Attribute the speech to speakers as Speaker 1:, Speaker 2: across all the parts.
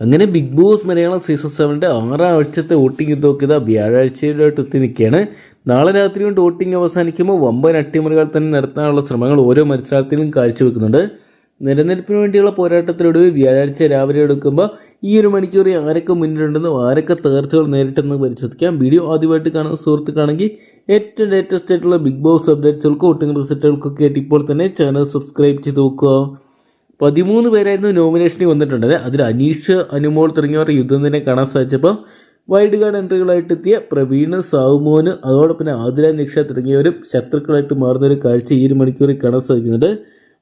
Speaker 1: അങ്ങനെ Big Boss Malayalam season സെവന്റെ ആഴ്ചത്തെ വോട്ടിംഗ് നോക്കിയത് വ്യാഴാഴ്ചയിലോട്ട് എത്തി നിൽക്കുകയാണ്. നാളെ രാത്രി കൊണ്ട് വോട്ടിംഗ് അവസാനിക്കുമ്പോൾ വമ്പൻ അട്ടിമറികൾ തന്നെ നടത്താനുള്ള ശ്രമങ്ങൾ ഓരോ മത്സരാർത്ഥികളും കാഴ്ചവെക്കുന്നുണ്ട്. നിലനിൽപ്പിന് വേണ്ടിയുള്ള പോരാട്ടത്തിലൊടുവിൽ വ്യാഴാഴ്ച രാവിലെ എടുക്കുമ്പോൾ ഈ ഒരു മണിക്കൂറിൽ ആരൊക്കെ മുന്നിലുണ്ടെന്നും ആരൊക്കെ തകർച്ചകൾ നേരിട്ടെന്ന് പരിശോധിക്കാം. വീഡിയോ ആദ്യമായിട്ട് കാണുന്ന സുഹൃത്തുക്കാണെങ്കിൽ ഏറ്റവും ലേറ്റസ്റ്റ് ആയിട്ടുള്ള ബിഗ് ബോസ് അപ്ഡേറ്റ്സുകൾക്കും വോട്ടിംഗ് റിസൾട്ടുകൾക്കൊക്കെ ആയിട്ട് ഇപ്പോൾ തന്നെ ചാനൽ സബ്സ്ക്രൈബ് ചെയ്ത് നോക്കുക. പതിമൂന്ന് പേരായിരുന്നു നോമിനേഷനിൽ വന്നിട്ടുണ്ടത്. അതിൽ അനീഷ് അനുമോൾ തുടങ്ങിയവർ യുദ്ധം തന്നെ കാണാൻ സാധിച്ചപ്പോൾ വൈൽഡ് കാർഡ് എൻട്രികളായിട്ട് എത്തിയ പ്രവീണ് സാവുമോന് അതോടൊപ്പം ആതിര നിക്ഷ തുടങ്ങിയവരും ശത്രുക്കളായിട്ട് മാറുന്ന ഒരു കാഴ്ച ഈ ഒരു മണിക്കൂറിൽ കാണാൻ സാധിക്കുന്നുണ്ട്.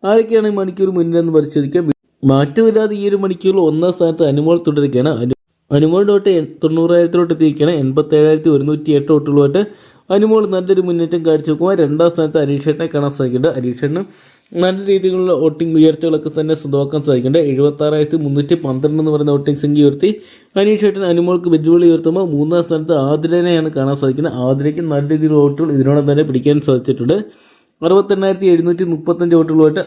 Speaker 1: ആരൊക്കെയാണ് ഈ മണിക്കൂർ മുന്നിലെന്ന് പരിശോധിക്കാം. മാറ്റമില്ലാതെ ഈ ഒരു മണിക്കൂറിൽ ഒന്നാം സ്ഥാനത്ത് അനുമോൾ തുടരുകയാണ്. അനു അനുമോൾ ഡോട്ട് തൊണ്ണൂറായിരത്തിലോട്ട് എത്തിയിരിക്കുകയാണ്. എൺപത്തി ഏഴായിരത്തി ഒരുന്നൂറ്റി എട്ട് വോട്ടുകളുമായിട്ട് അനുമോൾ നല്ലൊരു മുന്നേറ്റം കാഴ്ചവെക്കുമ്പോൾ രണ്ടാം സ്ഥാനത്ത് അനീഷേട്ടനെ കാണാൻ സാധിക്കുന്നുണ്ട്. അനീഷേട്ടന് നല്ല രീതിയിലുള്ള വോട്ടിംഗ് ഉയർച്ചകളൊക്കെ തന്നെ സ്വന്തമാക്കാൻ സാധിക്കുന്നുണ്ട് എഴുപത്തി ആറായിരത്തി മുന്നൂറ്റി പന്ത്രണ്ട് എന്ന് പറയുന്ന വോട്ടിംഗ് സംഖ്യ ഉയർത്തി. അനീഷേട്ടൻ അനുമോൾക്ക് വെല്ലുവിളി ഉയർത്തുമ്പോൾ മൂന്നാം സ്ഥാനത്ത് ആതിരനെയാണ് കാണാൻ സാധിക്കുന്നത്. ആതിരയ്ക്ക് നല്ല രീതിയിൽ വോട്ടുകൾ ഇതിനോടൊപ്പം തന്നെ പിടിക്കാൻ സാധിച്ചിട്ടുണ്ട്. അറുപത്തെണ്ണായിരത്തി എഴുന്നൂറ്റി മുപ്പത്തഞ്ച് വോട്ടുകളുമായിട്ട്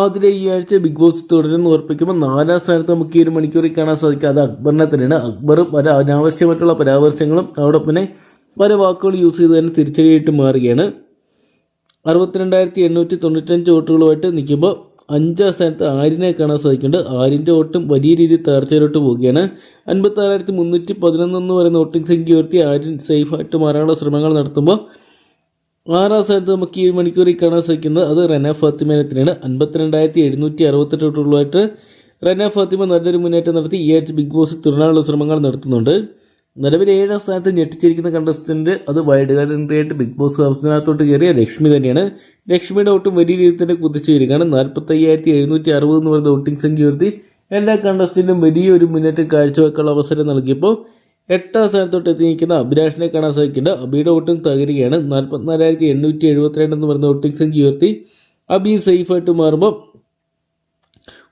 Speaker 1: ആതിര ഈ ആഴ്ച ബിഗ് ബോസ് തുടരുന്ന ഉറപ്പിക്കുമ്പോൾ നാലാം സ്ഥാനത്ത് നമുക്ക് ഈ ഒരു മണിക്കൂറിൽ കാണാൻ സാധിക്കുക അത് അക്ബറിനെ തന്നെയാണ്. അക്ബർ പല അനാവശ്യമായിട്ടുള്ള പരാമർശങ്ങളും അതോടൊപ്പം തന്നെ പല വാക്കുകൾ യൂസ് ചെയ്ത് തന്നെ തിരിച്ചടിയായിട്ട് മാറുകയാണ്. അറുപത്തിരണ്ടായിരത്തി എണ്ണൂറ്റി തൊണ്ണൂറ്റഞ്ച് വോട്ടുകളുമായിട്ട് നിൽക്കുമ്പോൾ അഞ്ചാം സ്ഥാനത്ത് ആരിനെ കാണാൻ സാധിക്കുന്നുണ്ട്. ആരിന്റെ വോട്ടും വലിയ രീതിയിൽ തകർച്ചയിലോട്ട് പോവുകയാണ്. അൻപത്തി ആറായിരത്തി മുന്നൂറ്റി പതിനൊന്ന് എന്ന് പറയുന്ന വോട്ടിംഗ് സംഖ്യ ഉയർത്തി ആര്യൻ സേഫായിട്ട് മാറാനുള്ള ശ്രമങ്ങൾ നടത്തുമ്പോൾ ആറാം സ്ഥാനത്ത് നമുക്ക് ഈ മണിക്കൂറിൽ കാണാൻ സാധിക്കുന്നത് അത് റന ഫാത്തിമേനെ തന്നെയാണ് അൻപത്തിരണ്ടായിരത്തി എഴുന്നൂറ്റി അറുപത്തെട്ട് വോട്ടുകളുമായിട്ട് റന ഫാത്തിമ നല്ലൊരു മുന്നേറ്റം നടത്തി ഈ ആഴ്ച ബിഗ് ബോസ് തുടരാനുള്ള ശ്രമങ്ങൾ നടത്തുന്നുണ്ട്. നിലവിൽ ഏഴാം സ്ഥാനത്ത് ഞെട്ടിച്ചിരിക്കുന്ന കണ്ടസ്റ്റന്റ് അത് വൈഡ് കാർഡ് എൻട്രിയായിട്ട് ബിഗ് ബോസ് ഹൗസിനകത്തോട്ട് കയറിയ ലക്ഷ്മി തന്നെയാണ്. ലക്ഷ്മിയുടെ ഒട്ടും വലിയ രീതിയിൽ തന്നെ കുതിച്ചു വരികയാണ് നാൽപ്പത്തി അയ്യായിരത്തി എഴുന്നൂറ്റി അറുപത് എന്ന് പറയുന്ന വോട്ടിംഗ് സംഖ്യ ഉയർത്തി എല്ലാ കണ്ടസ്റ്റന്റും വലിയൊരു മുന്നേറ്റം കാഴ്ചവെക്കാനുള്ള അവസരം നൽകിയപ്പോൾ എട്ടാം സ്ഥാനത്തോട്ട് എത്തി നിൽക്കുന്ന അഭിലാഷിനെ കാണാൻ സാധിക്കുന്നുണ്ട്. അബിയുടെ വോട്ടും തകരുകയാണ്. നാൽപ്പത്തിനാലായിരത്തി എണ്ണൂറ്റി എഴുപത്തിരണ്ട് എന്ന് പറയുന്ന വോട്ടിംഗ് സംഖ്യ ഉയർത്തി. അബി സേഫായിട്ട് മാറുമ്പോൾ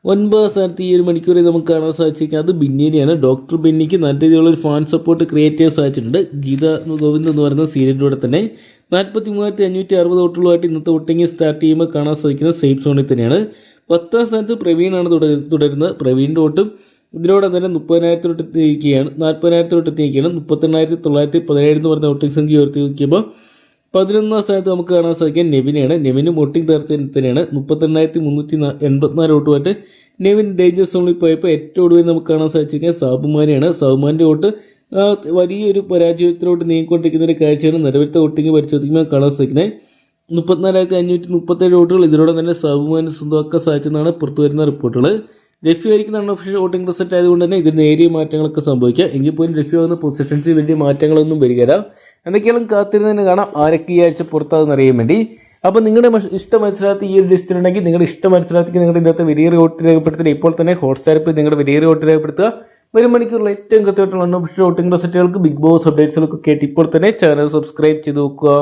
Speaker 1: ഒൻപതാം സ്ഥാനത്ത് ഈ ഒരു മണിക്കൂറിൽ നമുക്ക് കാണാൻ സാധിച്ചിരിക്കുന്നത് അത് ബിന്നിനെയാണ്. ഡോക്ടർ ബിന്നിക്ക് നല്ല രീതിയിലുള്ള ഒരു ഫാൻ സപ്പോർട്ട് ക്രിയേറ്റ് ചെയ്യാൻ സാധിച്ചിട്ടുണ്ട്. ഗീത ഗോവിന്ദ് എന്ന് പറയുന്ന സീരിയലിലൂടെ തന്നെ നാൽപ്പത്തി മൂവായിരത്തി അഞ്ഞൂറ്റി അറുപത് വോട്ടുകളുമായിട്ട് ഇന്നത്തെ വോട്ടിംഗ് സ്റ്റാർട്ട് ചെയ്യുമ്പോൾ കാണാൻ സാധിക്കുന്നത് സേഫ് സോണിൽ തന്നെയാണ്. പത്താം സ്ഥാനത്ത് പ്രവീണാണ് തുട- തുടരുന്നത്. പ്രവീണിന്റെ വോട്ടും ഇതിനോടെ തന്നെ മുപ്പതിനായിരത്തിലോട്ട് എത്തിയിരിക്കുകയാണ്. നാൽപ്പതിനായിരത്തിലോട്ട് എത്തിയിരിക്കുകയാണ്. മുപ്പത്തെണ്ണായിരത്തി തൊള്ളായിരത്തി പതിനേഴ് എന്ന് പറഞ്ഞ വോട്ടിംഗ് സംഖ്യ ഉയർത്തി നോക്കിയപ്പോൾ പതിനൊന്നാം സ്ഥാനത്ത് നമുക്ക് കാണാൻ സാധിക്കുക നെവിനെയാണ്. നെവിന് വോട്ടിംഗ് തരത്തിനാണ് തന്നെയാണ് മുപ്പത്തെണ്ണായിരത്തി മുന്നൂറ്റി എൺപത്തിനാല് എൺപത്തിനാല് വോട്ടുമായിട്ട് നെവിൻ ഡേഞ്ചർ സോണിൽ പോയപ്പോൾ ഏറ്റവും ഒടുവിൽ നമുക്ക് കാണാൻ സാധിച്ചിരിക്കുന്നത് സാബുമാനെയാണ്. സാബുമാന്റെ വോട്ട് വലിയൊരു പരാജയത്തിലോട്ട് നീങ്ങിക്കൊണ്ടിരിക്കുന്ന ഒരു കാഴ്ചയാണ് നിലവിലത്തെ വോട്ടിംഗ് പരിശോധിക്കുമ്പോൾ കാണാൻ സാധിക്കുന്നത്. മുപ്പത്തിനാലായിരത്തി അഞ്ഞൂറ്റി മുപ്പത്തേഴ് വോട്ടുകൾ ഇതിലൂടെ തന്നെ സാബുമാന് സ്വന്തമാക്കാൻ സാധിച്ചെന്നാണ് പുറത്തു വരുന്ന റിപ്പോർട്ടുകൾ. ആയിരിക്കുന്ന അൺഒഫീഷ്യൽ വോട്ടിംഗ് റിസൾട്ട് ആയതുകൊണ്ട് തന്നെ ഇതിൽ നേരിയ മാറ്റങ്ങളൊക്കെ സംഭവിക്കുക എങ്കിൽ പോലും ലഫ്യു ആകുന്ന പൊസിഷൻസിൽ വലിയ മാറ്റങ്ങളൊന്നും വരികയില്ല എന്തൊക്കെയാണ് കാത്തിരുന്നതിന് കാണാം. ആരൊക്കെ ഈ ആഴ്ച പുറത്താകുന്ന അറിയാൻ വേണ്ടി. അപ്പോൾ നിങ്ങളുടെ ഇഷ്ടം മത്സരാർത്ഥി ഈ ഒരു ലിസ്റ്റിലുണ്ടെങ്കിൽ നിങ്ങളുടെ ഇഷ്ട മത്സരാർത്ഥിക്ക് നിങ്ങളുടെ ഇന്നത്തെ വലിയ വോട്ട് രേഖപ്പെടുത്തുക ഇപ്പോൾ തന്നെ ഹോട്ട്സ്റ്റാറിൽ നിങ്ങളുടെ വലിയ വോട്ട് രേഖപ്പെടുത്തുക. വരും മണിക്കൂറിൽ ഏറ്റവും കൃത്യമായിട്ടുള്ള അൺഒഫീഷ്യൽ വോട്ടിംഗ് റിസൾട്ടുകൾക്ക് ബിഗ് ബോസ് അപ്ഡേറ്റ്സുകൾക്ക് കേട്ട് ഇപ്പോൾ തന്നെ ചാനൽ സബ്സ്ക്രൈബ് ചെയ്ത് നോക്കുക.